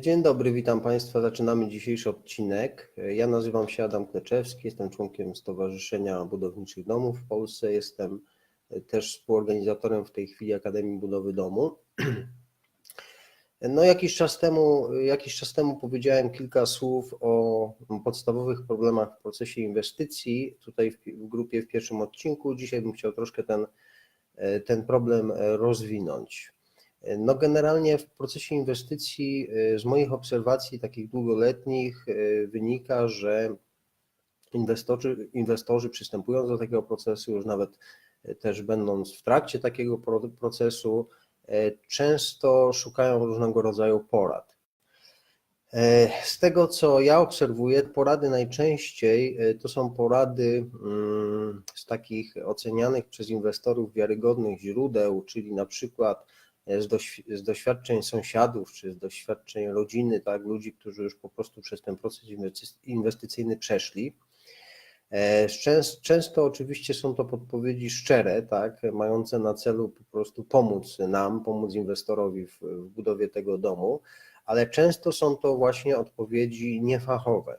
Dzień dobry, witam Państwa. Zaczynamy dzisiejszy odcinek. Ja nazywam się Adam Kleczewski, jestem członkiem Stowarzyszenia Budowniczych Domów w Polsce. Jestem też współorganizatorem w tej chwili Akademii Budowy Domu. No, jakiś czas temu, jakiś czas temu powiedziałem kilka słów o podstawowych problemach w procesie inwestycji. Tutaj w, w grupie w pierwszym odcinku. Dzisiaj bym chciał troszkę ten, ten problem rozwinąć. No generalnie w procesie inwestycji z moich obserwacji takich długoletnich wynika, że inwestorzy, inwestorzy przystępując do takiego procesu, już nawet też będąc w trakcie takiego procesu, często szukają różnego rodzaju porad. Z tego, co ja obserwuję, porady najczęściej to są porady z takich ocenianych przez inwestorów wiarygodnych źródeł, czyli na przykład z, doświ- z doświadczeń sąsiadów czy z doświadczeń rodziny, tak, ludzi, którzy już po prostu przez ten proces inwestyc- inwestycyjny przeszli. E, Częst, często oczywiście są to podpowiedzi szczere, tak, mające na celu po prostu pomóc nam, pomóc inwestorowi w, w budowie tego domu, ale często są to właśnie odpowiedzi niefachowe.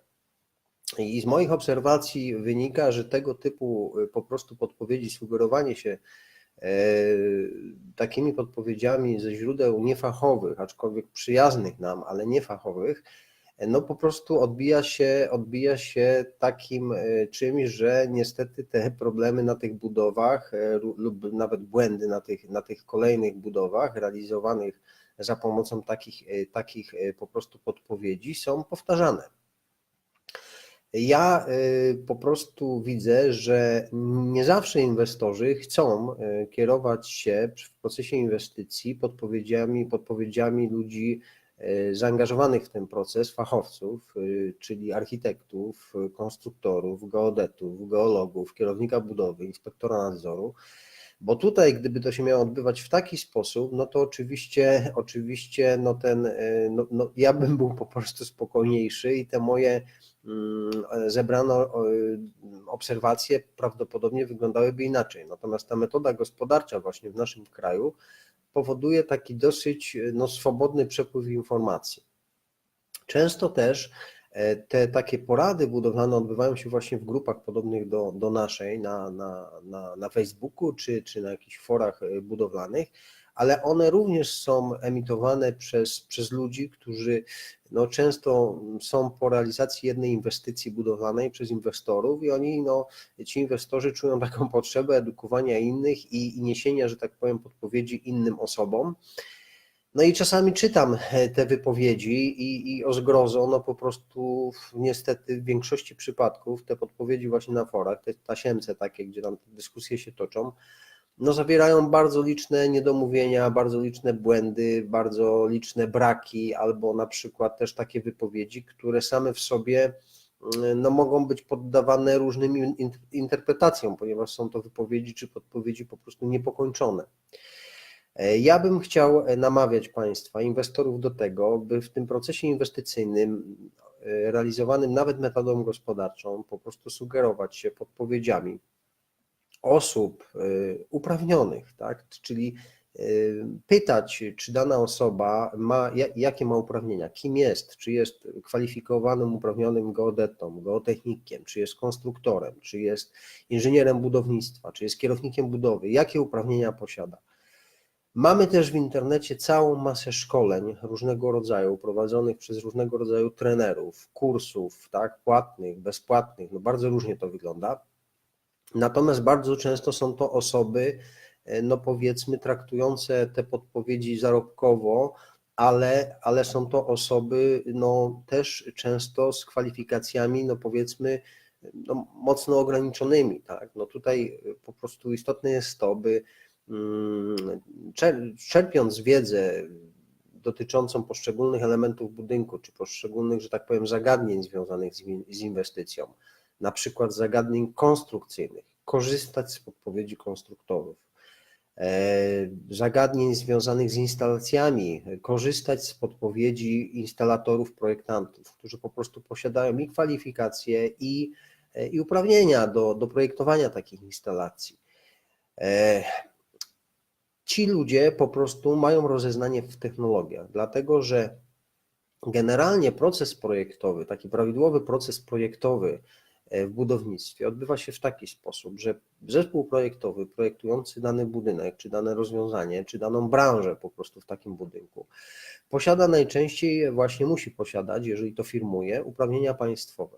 I z moich obserwacji wynika, że tego typu po prostu podpowiedzi, sugerowanie się takimi podpowiedziami ze źródeł niefachowych, aczkolwiek przyjaznych nam, ale niefachowych, no po prostu odbija się, odbija się takim e, czymś, że niestety te problemy na tych budowach e, lub nawet błędy na tych, na tych kolejnych budowach realizowanych za pomocą takich, e, takich e, po prostu podpowiedzi są powtarzane. Ja y, po prostu widzę, że nie zawsze inwestorzy chcą y, kierować się w procesie inwestycji podpowiedziami, podpowiedziami ludzi y, zaangażowanych w ten proces, fachowców, czyli architektów, konstruktorów, geodetów, geologów, kierownika budowy, inspektora nadzoru. Bo tutaj, gdyby to się miało odbywać w taki sposób, no to oczywiście, oczywiście, no ten, y, no, no ja bym był po prostu spokojniejszy i te moje mm, zebrane y, obserwacje prawdopodobnie wyglądałyby inaczej. Natomiast ta metoda gospodarcza właśnie w naszym kraju powoduje taki dosyć no, swobodny przepływ informacji. Często też e, te takie porady budowlane odbywają się właśnie w grupach podobnych do, do naszej na, na, na, na Facebooku czy, czy na jakichś forach e, budowlanych, ale one również są emitowane przez, przez ludzi, którzy no, często są po realizacji jednej inwestycji budowlanej przez inwestorów i oni, no, ci inwestorzy czują taką potrzebę edukowania innych i, i niesienia, że tak powiem, podpowiedzi innym osobom. No i czasami czytam e, te wypowiedzi i, i o zgrozo, no po prostu niestety w większości przypadków te podpowiedzi właśnie na forach, te tasiemce takie, gdzie tam dyskusje się toczą, no zawierają bardzo liczne niedomówienia, bardzo liczne błędy, bardzo liczne braki, albo na przykład też takie wypowiedzi, które same w sobie mm, no, mogą być poddawane różnym in- interpretacjom, ponieważ są to wypowiedzi czy podpowiedzi po prostu niepokończone. E, Ja bym chciał e, namawiać Państwa, inwestorów do tego, by w tym procesie inwestycyjnym, e, realizowanym nawet metodą gospodarczą, po prostu sugerować się podpowiedziami osób uprawnionych, tak? czyli pytać, czy dana osoba ma, ja- jakie ma uprawnienia, kim jest, czy jest kwalifikowanym, uprawnionym geodetą, geotechnikiem, czy jest konstruktorem, czy jest inżynierem budownictwa, czy jest kierownikiem budowy, jakie uprawnienia posiada. Mamy też w internecie całą masę szkoleń różnego rodzaju, prowadzonych przez różnego rodzaju trenerów, kursów, tak, płatnych, bezpłatnych, no bardzo różnie to wygląda. Natomiast bardzo często są to osoby, e, no powiedzmy, traktujące te podpowiedzi zarobkowo, ale, ale są to osoby no, też często z kwalifikacjami, no powiedzmy, no, mocno ograniczonymi. Tak? No tutaj e, po prostu istotne jest to, by czerpiąc wiedzę dotyczącą poszczególnych elementów budynku, czy poszczególnych, że tak powiem, zagadnień związanych z in- z inwestycją, na przykład zagadnień konstrukcyjnych, korzystać z podpowiedzi konstruktorów, e, zagadnień związanych z instalacjami, korzystać z podpowiedzi instalatorów, projektantów, którzy po prostu posiadają i kwalifikacje, i, e, i uprawnienia do, do projektowania takich instalacji. Ci ludzie po prostu mają rozeznanie w technologiach, dlatego że Generalnie proces projektowy, taki prawidłowy proces projektowy e, w budownictwie odbywa się w taki sposób, że zespół projektowy projektujący dany budynek, czy dane rozwiązanie, czy daną branżę po prostu w takim budynku, posiada najczęściej, właśnie musi posiadać, jeżeli to firmuje, uprawnienia państwowe.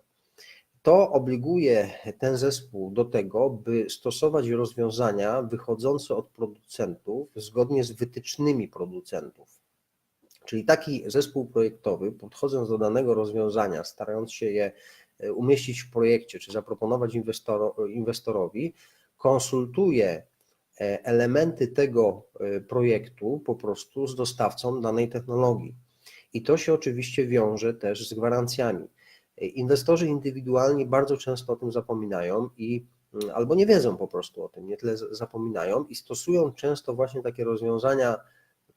To obliguje ten zespół do tego, by stosować rozwiązania wychodzące od producentów zgodnie z wytycznymi producentów. Czyli taki zespół projektowy, podchodząc do danego rozwiązania, starając się je e, umieścić w projekcie, czy zaproponować inwestorowi, konsultuje e, elementy tego e, projektu po prostu z dostawcą danej technologii. I to się oczywiście wiąże też z gwarancjami. Inwestorzy indywidualni bardzo często o tym zapominają i mm, albo nie wiedzą po prostu o tym, nie tyle zapominają i stosują często właśnie takie rozwiązania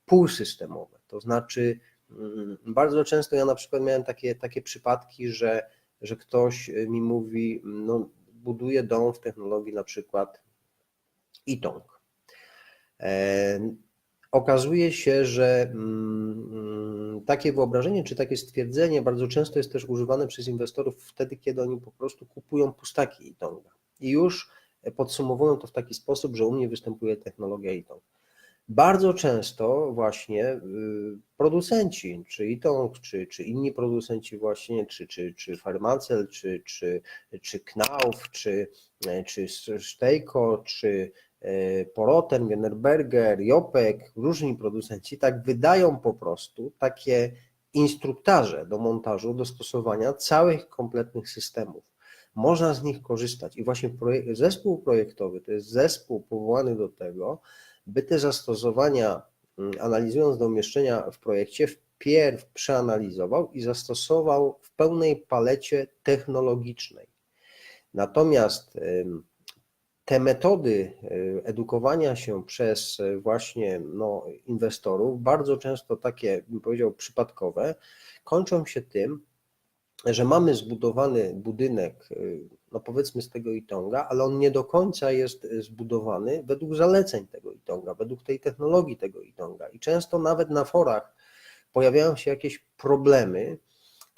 półsystemowe. To znaczy, mm, bardzo często ja na przykład miałem takie, takie przypadki, że, że ktoś mi mówi, no, buduje dom w technologii na przykład ITONG. Okazuje się, że mm, takie wyobrażenie czy takie stwierdzenie bardzo często jest też używane przez inwestorów wtedy, kiedy oni po prostu kupują pustaki ITONGa. I już podsumowują to w taki sposób, że u mnie występuje technologia ITONG. Bardzo często właśnie y, producenci, czy Itong, czy, czy inni producenci właśnie, czy, czy, czy Farmacel, czy, czy, czy Knauf, czy, czy Stejko, czy Poroten, Generberger, Jopek, różni producenci tak wydają po prostu takie instruktaże do montażu, do stosowania całych kompletnych systemów. Można z nich korzystać i właśnie zespół projektowy to jest zespół powołany do tego, by te zastosowania, mm, analizując do umieszczenia w projekcie, wpierw przeanalizował i zastosował w pełnej palecie technologicznej. Natomiast te metody y, edukowania się przez y, właśnie no, inwestorów, bardzo często takie, bym powiedział, przypadkowe, kończą się tym, że mamy zbudowany budynek, y, no powiedzmy z tego Itonga, ale on nie do końca jest zbudowany według zaleceń tego Itonga, według tej technologii tego Itonga. I często nawet na forach pojawiają się jakieś problemy,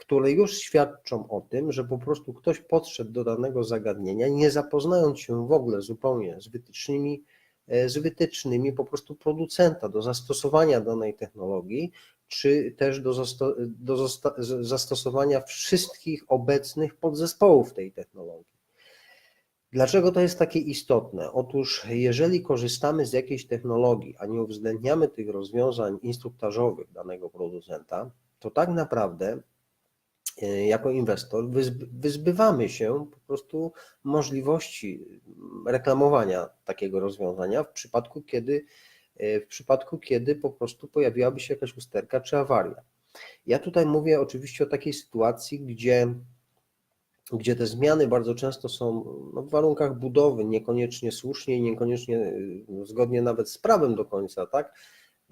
które już świadczą o tym, że po prostu ktoś podszedł do danego zagadnienia, nie zapoznając się w ogóle zupełnie z wytycznymi, e, z wytycznymi po prostu producenta do zastosowania danej technologii, czy też do, zasto do zastosowania wszystkich obecnych podzespołów tej technologii. Dlaczego to jest takie istotne? Otóż, jeżeli korzystamy z jakiejś technologii, a nie uwzględniamy tych rozwiązań instruktażowych danego producenta, to tak naprawdę jako inwestor wyzbywamy się po prostu możliwości reklamowania takiego rozwiązania w przypadku, kiedy E, w przypadku, kiedy po prostu pojawiłaby się jakaś usterka czy awaria. Ja tutaj mówię oczywiście o takiej sytuacji, gdzie, gdzie te zmiany bardzo często są no, w warunkach budowy niekoniecznie słusznie i niekoniecznie no, zgodnie nawet z prawem do końca, tak?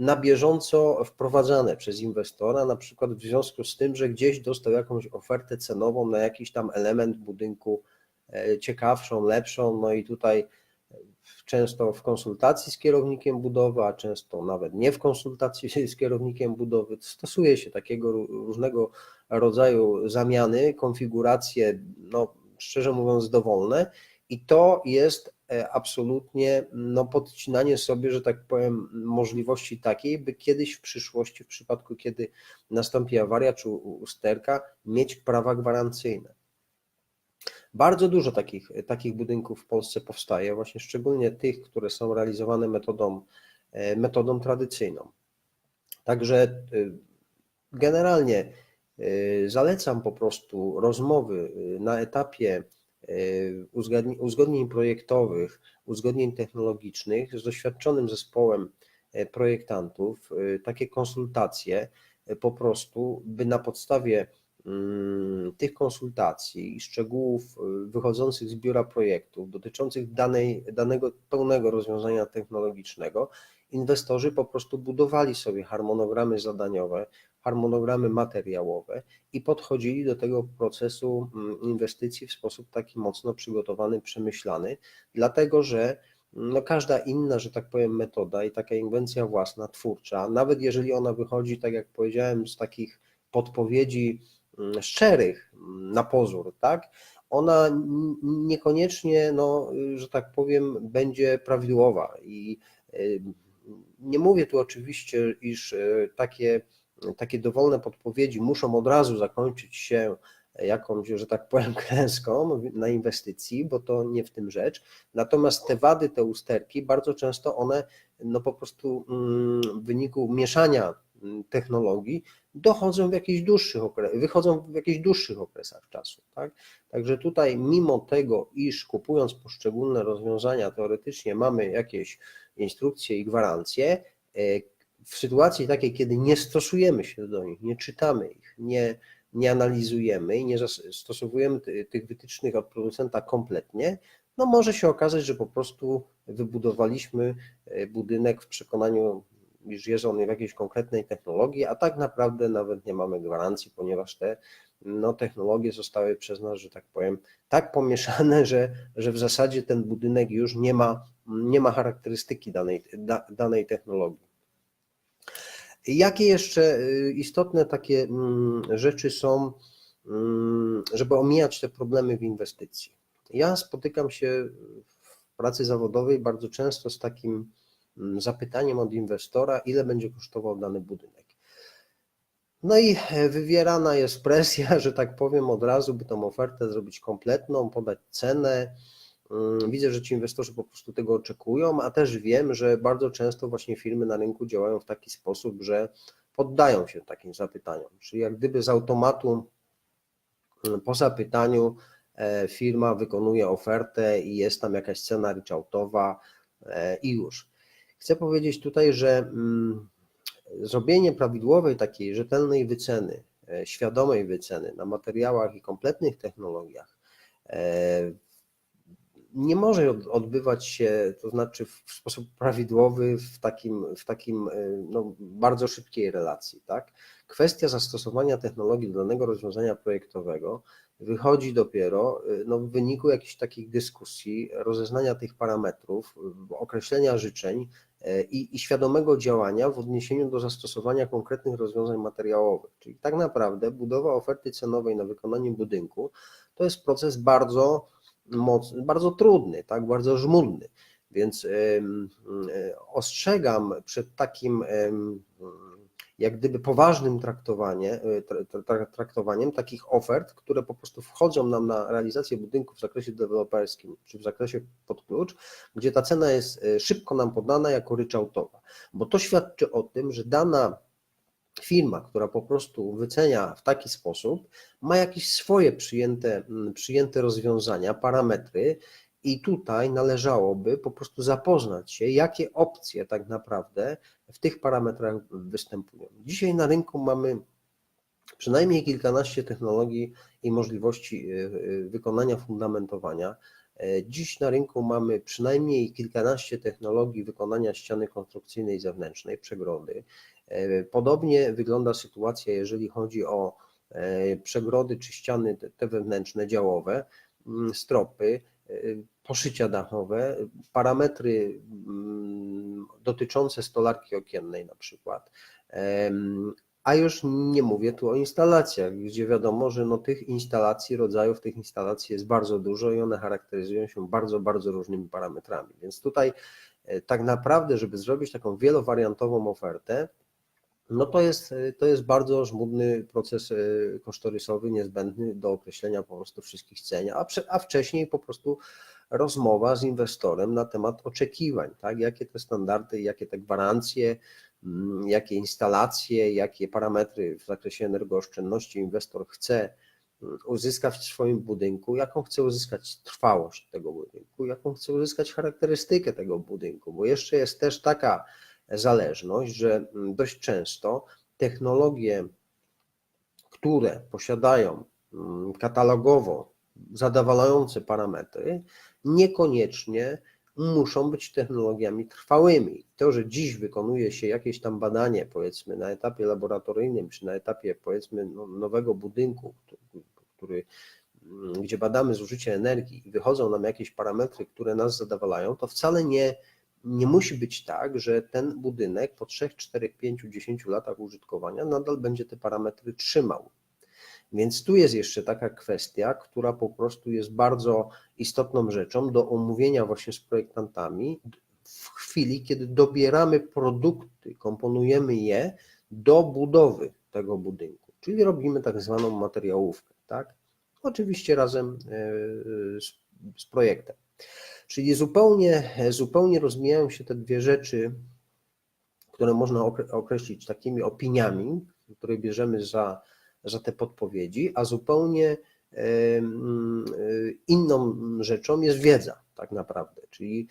Na bieżąco wprowadzane przez inwestora, na przykład w związku z tym, że gdzieś dostał jakąś ofertę cenową na jakiś tam element budynku e, ciekawszą, lepszą, no i tutaj często w konsultacji z kierownikiem budowy, a często nawet nie w konsultacji z kierownikiem budowy. Stosuje się takiego różnego rodzaju zamiany, konfiguracje, no, szczerze mówiąc, dowolne, i to jest e, absolutnie no, podcinanie sobie, że tak powiem, możliwości takiej, by kiedyś w przyszłości, w przypadku kiedy nastąpi awaria czy usterka, mieć prawa gwarancyjne. Bardzo dużo takich, takich budynków w Polsce powstaje, właśnie szczególnie tych, które są realizowane metodą, e, metodą tradycyjną. Także e, generalnie e, zalecam po prostu rozmowy na etapie uzgodnień projektowych, uzgodnień technologicznych z doświadczonym zespołem projektantów, takie konsultacje po prostu, by na podstawie Mm, tych konsultacji i szczegółów y, wychodzących z biura projektów dotyczących danej, danego pełnego rozwiązania technologicznego, inwestorzy po prostu budowali sobie harmonogramy zadaniowe, harmonogramy materiałowe i podchodzili do tego procesu mm, inwestycji w sposób taki mocno przygotowany, przemyślany, dlatego że no każda inna, że tak powiem, metoda i taka inwencja własna, twórcza, nawet jeżeli ona wychodzi, tak jak powiedziałem, z takich podpowiedzi mm, szczerych mm, na pozór, tak, ona niekoniecznie, no, że tak powiem, będzie prawidłowa. I y, nie mówię tu oczywiście, iż y, takie, takie dowolne podpowiedzi muszą od razu zakończyć się jakąś, że tak powiem, klęską na inwestycji, bo to nie w tym rzecz. Natomiast te wady, te usterki, bardzo często one no po prostu mm, w wyniku mieszania mm, technologii dochodzą w jakichś dłuższych wychodzą w jakichś dłuższych okresach czasu. Tak? Także tutaj mimo tego, iż kupując poszczególne rozwiązania teoretycznie mamy jakieś instrukcje i gwarancje, e, w sytuacji takiej, kiedy nie stosujemy się do nich, nie czytamy ich, nie, nie analizujemy i nie zastosowujemy tych wytycznych od producenta kompletnie, no może się okazać, że po prostu wybudowaliśmy e, budynek w przekonaniu, iż jest on w jakiejś konkretnej technologii, a tak naprawdę nawet nie mamy gwarancji, ponieważ te no, technologie zostały przez nas, że tak powiem, tak pomieszane, że, że w zasadzie ten budynek już nie ma, nie ma charakterystyki danej, da, danej technologii. Jakie jeszcze y, istotne takie mm, rzeczy są, mm, żeby omijać te problemy w inwestycji? Ja spotykam się w pracy zawodowej bardzo często z takim mm, zapytaniem od inwestora, ile będzie kosztował dany budynek. No i e, wywierana jest presja, że tak powiem, od razu, by tą ofertę zrobić kompletną, podać cenę. Mm, widzę, że ci inwestorzy po prostu tego oczekują, a też wiem, że bardzo często właśnie firmy na rynku działają w taki sposób, że poddają się takim zapytaniom. Czyli jak gdyby z automatu mm, po zapytaniu e, firma wykonuje ofertę i jest tam jakaś cena ryczałtowa e, i już. Chcę powiedzieć tutaj, że mm, zrobienie prawidłowej, takiej rzetelnej wyceny, e, świadomej wyceny na materiałach i kompletnych technologiach nie może odbywać się, to znaczy w sposób prawidłowy w takim, w takim e, no, bardzo szybkiej relacji. Tak? Kwestia zastosowania technologii do danego rozwiązania projektowego wychodzi dopiero no, w wyniku jakichś takich dyskusji, rozeznania tych parametrów, określenia życzeń, i, i świadomego działania w odniesieniu do zastosowania konkretnych rozwiązań materiałowych. Czyli tak naprawdę budowa oferty cenowej na wykonanie budynku to jest proces bardzo mocny, bardzo trudny, tak, bardzo żmudny. Więc ostrzegam przed takim jak gdyby poważnym e, traktowaniem takich ofert, które po prostu wchodzą nam na realizację budynku w zakresie deweloperskim czy w zakresie pod klucz, gdzie ta cena jest e, szybko nam podana jako ryczałtowa, bo to świadczy o tym, że dana firma, która po prostu wycenia w taki sposób, ma jakieś swoje przyjęte, przyjęte rozwiązania, parametry, i tutaj należałoby po prostu zapoznać się, jakie opcje tak naprawdę w tych parametrach występują. Dzisiaj na rynku mamy przynajmniej kilkanaście technologii i możliwości y, y, wykonania fundamentowania. E, dziś na rynku mamy przynajmniej kilkanaście technologii wykonania ściany konstrukcyjnej zewnętrznej, przegrody. E, podobnie wygląda sytuacja, jeżeli chodzi o e, przegrody czy ściany te wewnętrzne, działowe, mm, stropy, poszycia dachowe, parametry mm, dotyczące stolarki okiennej na przykład. A już nie mówię tu o instalacjach, gdzie wiadomo, że no tych instalacji, rodzajów tych instalacji jest bardzo dużo i one charakteryzują się bardzo, bardzo różnymi parametrami. Więc tutaj e, tak naprawdę, żeby zrobić taką wielowariantową ofertę, no to jest, to jest bardzo żmudny proces e, kosztorysowy, niezbędny do określenia po prostu wszystkich cen, a, a wcześniej po prostu rozmowa z inwestorem na temat oczekiwań, tak? jakie te standardy, jakie te gwarancje, mm, jakie instalacje, jakie parametry w zakresie energooszczędności inwestor chce mm, uzyskać w swoim budynku, jaką chce uzyskać trwałość tego budynku, jaką chce uzyskać charakterystykę tego budynku, bo jeszcze jest też taka zależność, że mm, dość często technologie, które posiadają katalogowo zadowalające parametry, niekoniecznie muszą być technologiami trwałymi. To, że dziś wykonuje się jakieś tam badanie, powiedzmy na etapie laboratoryjnym, czy na etapie powiedzmy no, nowego budynku, który, gdzie badamy zużycie energii i wychodzą nam jakieś parametry, które nas zadowalają, to wcale nie, nie musi być tak, że ten budynek po 3, 4, 5, 10 latach użytkowania nadal będzie te parametry trzymał. Więc tu jest jeszcze taka kwestia, która po prostu jest bardzo istotną rzeczą do omówienia właśnie z projektantami w chwili, kiedy dobieramy produkty, komponujemy je do budowy tego budynku, czyli robimy tak zwaną materiałówkę, tak? Oczywiście razem e, z, z projektem. Czyli zupełnie, zupełnie rozmijają się te dwie rzeczy, które można określić takimi opiniami, które bierzemy za, za te podpowiedzi, a zupełnie inną rzeczą jest wiedza, tak naprawdę. Czyli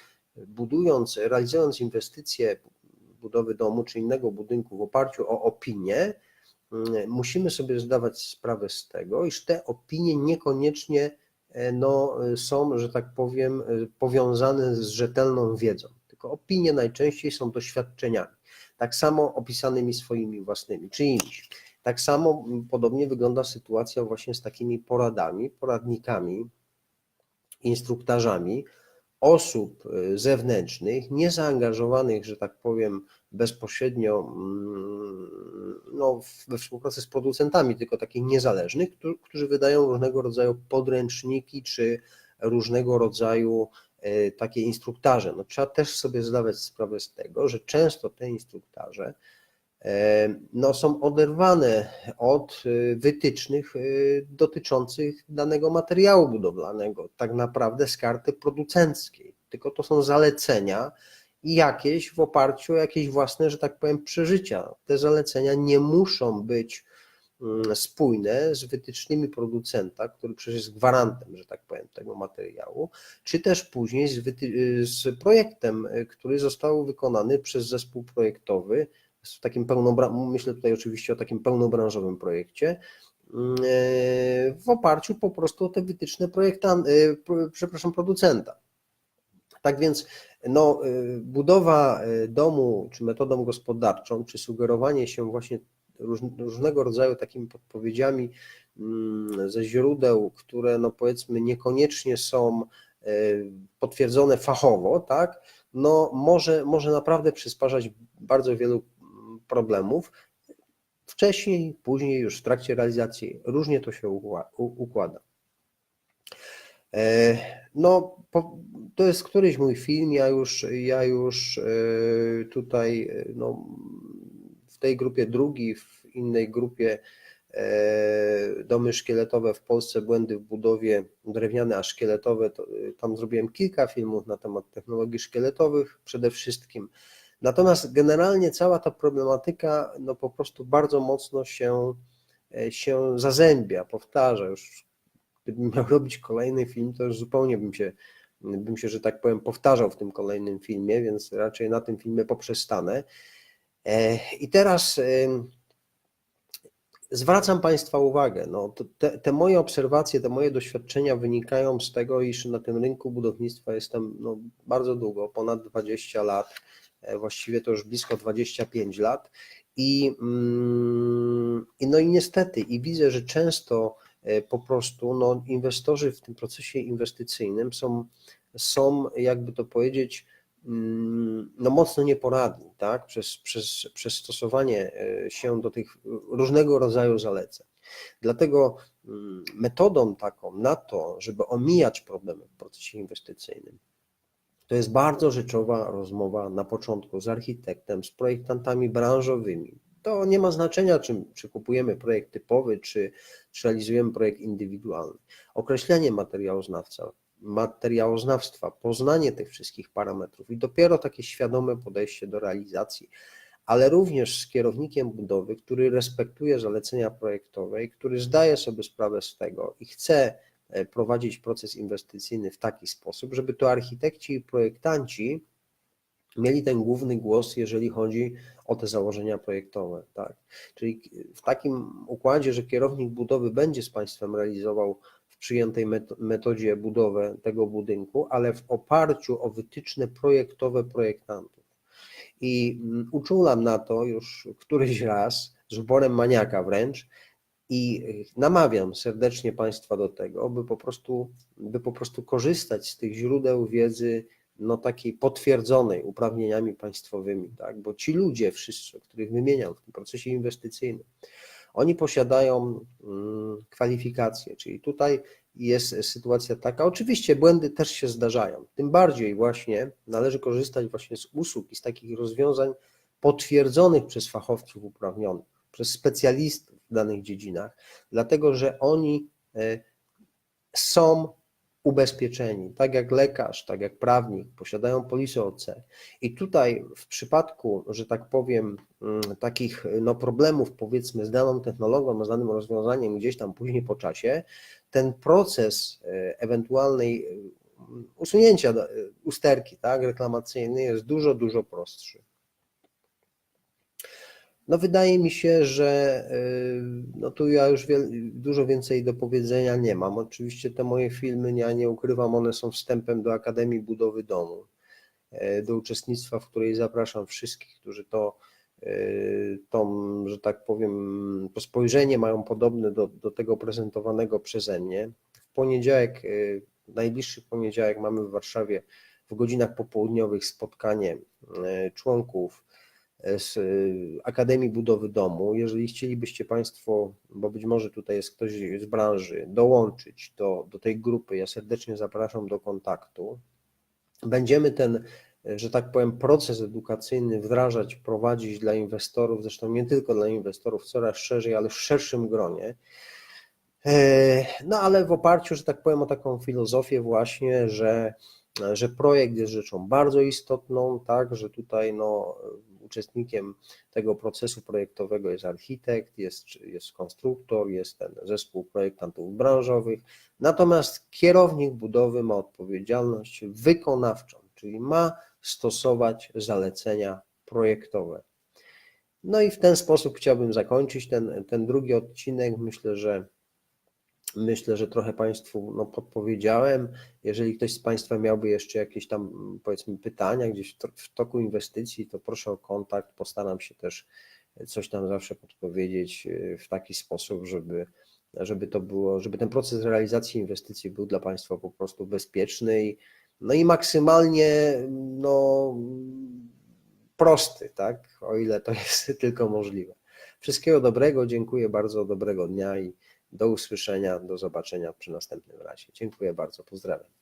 budując, realizując inwestycje budowy domu czy innego budynku w oparciu o opinie, musimy sobie zdawać sprawę z tego, iż te opinie niekoniecznie E, no, są, że tak powiem, e, powiązane z rzetelną wiedzą. Tylko opinie najczęściej są doświadczeniami, tak samo opisanymi swoimi własnymi, czyimiś. Tak samo podobnie wygląda sytuacja właśnie z takimi poradami, poradnikami, instruktarzami, osób e, zewnętrznych, niezaangażowanych, że tak powiem, bezpośrednio no, we współpracy z producentami, tylko takich niezależnych, którzy wydają różnego rodzaju podręczniki czy różnego rodzaju e, takie instruktarze. No, trzeba też sobie zdawać sprawę z tego, że często te instruktarze no, są oderwane od wytycznych dotyczących danego materiału budowlanego, tak naprawdę z karty producenckiej. Tylko to są zalecenia, jakieś w oparciu o jakieś własne, że tak powiem, przeżycia. Te zalecenia nie muszą być mm, spójne z wytycznymi producenta, który przecież jest gwarantem, że tak powiem, tego materiału, czy też później z, z projektem, który został wykonany przez zespół projektowy, w takim pełnobra- myślę tutaj oczywiście o takim pełnobranżowym projekcie, mm, w oparciu po prostu o te wytyczne projektan- y, przepraszam, producenta. Tak więc no, y, budowa domu, czy metodą gospodarczą, czy sugerowanie się właśnie różnego rodzaju takimi podpowiedziami mm, ze źródeł, które no powiedzmy niekoniecznie są potwierdzone fachowo, tak, no może, może naprawdę przysparzać bardzo wielu problemów. Wcześniej, później, już w trakcie realizacji różnie to się układa. E, no, to jest któryś mój film, ja już, ja już e, tutaj e, no, w tej grupie drugi, w innej grupie domy szkieletowe w Polsce, błędy w budowie, drewniane a szkieletowe, to, tam zrobiłem kilka filmów na temat technologii szkieletowych przede wszystkim. Natomiast generalnie cała ta problematyka no po prostu bardzo mocno się, się zazębia, powtarza. Już gdybym miał robić kolejny film, to już zupełnie bym się, bym się, że tak powiem, powtarzał w tym kolejnym filmie, więc raczej na tym filmie poprzestanę. E, I teraz zwracam Państwa uwagę, no, te, te, moje obserwacje, te moje doświadczenia wynikają z tego, iż na tym rynku budownictwa jestem no, bardzo długo, ponad 20 lat, e, właściwie to już blisko 25 lat. I, mm, i no i niestety, i widzę, że często E, po prostu no, inwestorzy w tym procesie inwestycyjnym są, są jakby to powiedzieć, mm, no mocno nieporadni, tak? Przez, przez, przez stosowanie e, się do tych różnego rodzaju zaleceń. Dlatego mm, metodą taką na to, żeby omijać problemy w procesie inwestycyjnym, to jest bardzo rzeczowa rozmowa na początku z architektem, z projektantami branżowymi, to nie ma znaczenia, czy, czy kupujemy projekt typowy, czy, czy realizujemy projekt indywidualny. Określenie materiałoznawca, materiałoznawstwa, poznanie tych wszystkich parametrów i dopiero takie świadome podejście do realizacji, ale również z kierownikiem budowy, który respektuje zalecenia projektowe i który zdaje sobie sprawę z tego i chce prowadzić proces inwestycyjny w taki sposób, żeby to architekci i projektanci mieli ten główny głos, jeżeli chodzi o te założenia projektowe. Tak? Czyli w takim układzie, że kierownik budowy będzie z Państwem realizował w przyjętej metodzie budowę tego budynku, ale w oparciu o wytyczne projektowe projektantów. I mm, uczulam na to już któryś raz, z uporem maniaka wręcz, i namawiam serdecznie Państwa do tego, by po prostu, by po prostu korzystać z tych źródeł wiedzy no, takiej potwierdzonej uprawnieniami państwowymi, tak? bo ci ludzie wszyscy, których wymieniam w tym procesie inwestycyjnym, oni posiadają mm, kwalifikacje, czyli tutaj jest sytuacja taka, oczywiście błędy też się zdarzają, tym bardziej właśnie należy korzystać właśnie z usług i z takich rozwiązań potwierdzonych przez fachowców uprawnionych, przez specjalistów w danych dziedzinach, dlatego że oni e, są ubezpieczeni, tak jak lekarz, tak jak prawnik, posiadają polisę OC. I tutaj w przypadku, że tak powiem, mm, takich no, problemów powiedzmy z daną technologią, z danym rozwiązaniem gdzieś tam później po czasie, ten proces e, ewentualnej e, usunięcia usterki tak, reklamacyjnej jest dużo, dużo prostszy. No wydaje mi się, że y, no tu ja już dużo więcej do powiedzenia nie mam. Oczywiście te moje filmy, ja nie ukrywam, one są wstępem do Akademii Budowy Domu, e, do uczestnictwa, w której zapraszam wszystkich, którzy to, e, tą, że tak powiem, to spojrzenie mają podobne do, do tego prezentowanego przeze mnie. W poniedziałek, e, najbliższy poniedziałek mamy w Warszawie w godzinach popołudniowych spotkanie członków z y, Akademii Budowy Domu. Jeżeli chcielibyście Państwo, bo być może tutaj jest ktoś z branży, dołączyć do, do tej grupy, ja serdecznie zapraszam do kontaktu. Będziemy ten, że tak powiem, proces edukacyjny wdrażać, prowadzić dla inwestorów, zresztą nie tylko dla inwestorów, coraz szerzej, ale w szerszym gronie. E, no ale w oparciu, że tak powiem, o taką filozofię właśnie, że, że projekt jest rzeczą bardzo istotną, tak, że tutaj no, uczestnikiem tego procesu projektowego jest architekt, jest, jest konstruktor, jest ten zespół projektantów branżowych, natomiast kierownik budowy ma odpowiedzialność wykonawczą, czyli ma stosować zalecenia projektowe. No i w ten sposób chciałbym zakończyć ten, ten drugi odcinek. Myślę, że Myślę, że trochę Państwu no, podpowiedziałem. Jeżeli ktoś z Państwa miałby jeszcze jakieś tam, powiedzmy, pytania gdzieś w toku inwestycji, to proszę o kontakt. Postaram się też coś tam zawsze podpowiedzieć e, w taki sposób, żeby, żeby to było, żeby ten proces realizacji inwestycji był dla Państwa po prostu bezpieczny i, no i maksymalnie no, prosty, tak? O ile to jest tylko możliwe. Wszystkiego dobrego, dziękuję bardzo, dobrego dnia i do usłyszenia, do zobaczenia przy następnym razie. Dziękuję bardzo, pozdrawiam.